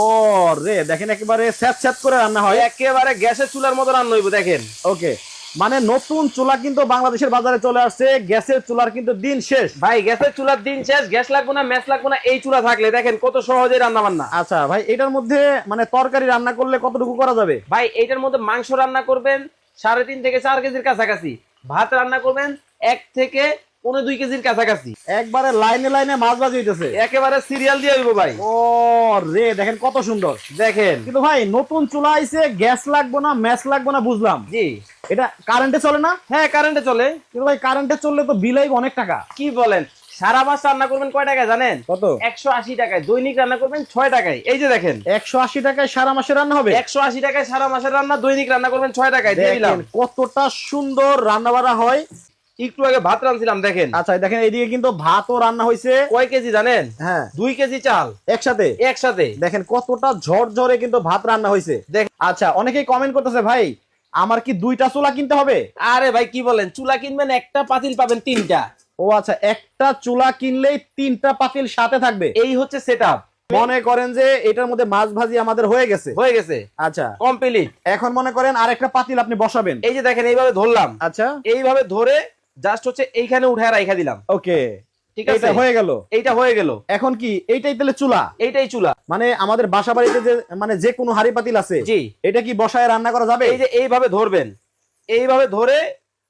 ও রে দেখেন একেবারে স্যাঁত স্যাঁত করে রান্না হয়। একেবারে গ্যাসের চুলার মতো রান্না হইব দেখেন। ওকে মানে নতুন চুলা কিন্তু বাংলাদেশের বাজারে চলে আসছে গ্যাসের চুলার কিন্তু দিন শেষ। ভাই গ্যাসের চুলার দিন শেষ গ্যাস লাগবে না ম্যাচ লাগবে না এই চুলা থাকলে দেখেন কত সহজে রান্না বান্না। আচ্ছা ভাই এটার মধ্যে মানে তরকারি রান্না করলে কতটুকু করা যাবে? ভাই এইটার মধ্যে মাংস রান্না করবেন সাড়ে তিন থেকে চার কেজির কাছাকাছি। ভাত রান্না করবেন এক থেকে পনেরো দুই কেজির কাছাকাছি। একবারে লাইনে লাইনে মাছ ভাজি হইতেছে। একেবারে সিরিয়াল দিয়ে হইব ভাই। ও রে দেখেন কত সুন্দর। দেখেন। কিন্তু ভাই নতুন চুলা আইছে গ্যাস লাগবে না ম্যাচ লাগবে না বুঝলাম। জি। এটা কারেন্টে চলে না? হ্যাঁ কারেন্টে চলে। কিন্তু ভাই কারেন্টে চললে তো বিল আইব অনেক টাকা। কি বলেন? সারা মাস রান্না করবেন কয় টাকায় জানেন? কত? একশো আশি টাকায়। দৈনিক রান্না করবেন ছয় টাকায়। এই যে দেখেন। একশো আশি টাকায় সারা মাসে রান্না হবে? একশো আশি টাকায় সারা মাসের রান্না দৈনিক রান্না করবেন ছয় টাকায়। দিয়ে দিলাম। কতটা সুন্দর রান্না বাড়া হয়। একটু আগে ভাত রাঁধছিলাম দেখেন। আচ্ছা দেখেন এইদিকে কিন্তু ভাতও রান্না হয়েছে কয় কেজি জানেন? হ্যাঁ। দুই কেজি চাল। একসাথে? একসাথে। দেখেন কতটা ঝরঝরে কিন্তু ভাত রান্না হয়েছে দেখ আচ্ছা অনেকেই কমেন্ট করতেছে ভাই আমার কি দুইটা চুলা কিনতে হবে? আরে ভাই কি বলেন? চুলা কিনবেন একটা পাতিল পাবেন তিনটা। ও আচ্ছা একটা চুলা কিনলেই তিনটা পাতিল সাথে থাকবে? এই হচ্ছে সেট মনে করেন যে এটার মধ্যে মাছ ভাজি আমাদের হয়ে গেছে। হয়ে গেছে। আচ্ছা। কমপ্লিট এখন মনে করেন আরেকটা পাতিল আপনি বসাবেন। এই যে দেখেন এইভাবে ধরলাম। আচ্ছা। এইভাবে ধরে জাস্ট হচ্ছে এইখানে উঠে রাইখা দিলাম। ওকে ঠিক আছে? হয়ে গেল। এইটা হয়ে গেল। এখন কি এইটাই তাহলে চুলা? এইটাই চুলা। মানে আমাদের বাসা বাড়িতে যে মানে যে কোনো হাড়ি পাতিল আছে জি। এটা কি বসায় রান্না করা যাবে? এই যে এইভাবে ধরবেন। এইভাবে ধরে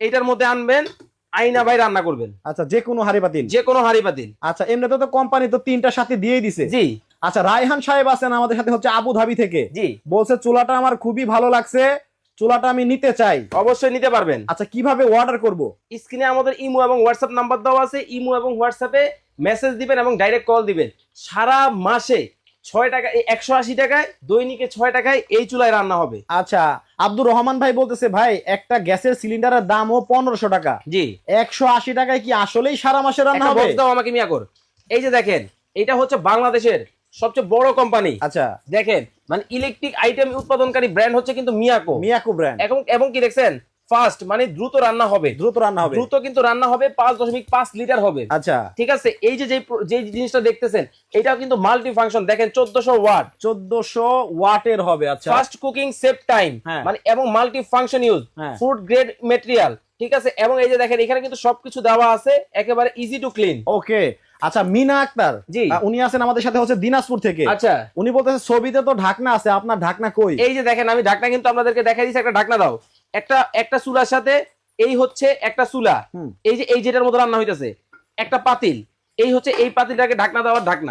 এইটার মধ্যে আনবেন আইনা ভাই রান্না করবেন। আচ্ছা যে কোনো হাড়ি পাতিল? যে কোনো হাড়ি পাতিল। আচ্ছা এমনিতে তো কোম্পানি তো তিনটা সাথে দিয়েই দিছে। জি। আচ্ছা রায়হান সাহেব আছেন আমাদের সাথে হচ্ছে আবু ধাবি থেকে। জি। বলছে চুলাটা আমার খুবই ভালো লাগছে। চুলাটা আমি নিতে চাই। অবশ্যই নিতে পারবেন। আচ্ছা কীভাবে অর্ডার করব? স্ক্রিনে আমাদের ইমো এবং হোয়াটসঅ্যাপ নাম্বার দেওয়া আছে। ইমো এবং হোয়াটসঅ্যাপে মেসেজ দিবেন এবং ডাইরেক্ট কল দিবেন। সারা মাসে ছয় টাকা একশো আশি টাকায় দৈনিকে ছয় টাকায় এই চুলায় রান্না হবে। আচ্ছা আব্দুর রহমান ভাই বলতেছে ভাই একটা গ্যাসের সিলিন্ডারের দামও পনেরোশো টাকা। জি। একশো আশি টাকায় কি আসলেই সারা মাসে রান্না হবে? দাও আমাকে মিয়া কর। এই যে দেখেন এটা হচ্ছে বাংলাদেশের সবচেয়ে বড় কোম্পানি আচ্ছা। দেখেন মানে ইলেকট্রিক আইটেম উৎপাদনকারী ব্র্যান্ড হচ্ছে কিন্তু মিয়াকো মিয়াকু ব্র্যান্ড এবং এবং কি দেখছেন? ফাস্ট মানে দ্রুত রান্না হবে। দ্রুত রান্না হবে। দ্রুত কিন্তু রান্না হবে পাঁচ দশমিক পাঁচ লিটার হবে। আচ্ছা। ঠিক আছে? এই যে যেই জিনিসটা দেখতেছেন এটাও কিন্তু মাল্টি ফাংশন দেখেন চোদ্দশো ওয়াট। চোদ্দশো ওয়াটের হবে আচ্ছা। Fast cooking save time. মানে এবং multi function use. Food grade material ঠিক আছে? এবং এই যে দেখেন এখানে কিন্তু সবকিছু দেওয়া আছে একেবারে ইজি টু ক্লিন ওকে আচ্ছা মিনা আক্তার। জি। উনি আছেন আমাদের সাথে হচ্ছে দিনাজপুর থেকে। আচ্ছা। উনি বলতেছে ছবিতে তো ঢাকনা আছে আপনার ঢাকনা কই? এই যে দেখেন আমি ঢাকনা কিন্তু আপনাদেরকে দেখাই দিচ্ছি একটা ঢাকনা দাও। একটা একটা চুলার সাথে এই হচ্ছে একটা চুলা। এই যে এই যেটার মতো রান্না হইতেছে একটা পাতিল। এই হচ্ছে এই পাতিলটাকে ঢাকনা দেওয়ার ঢাকনা।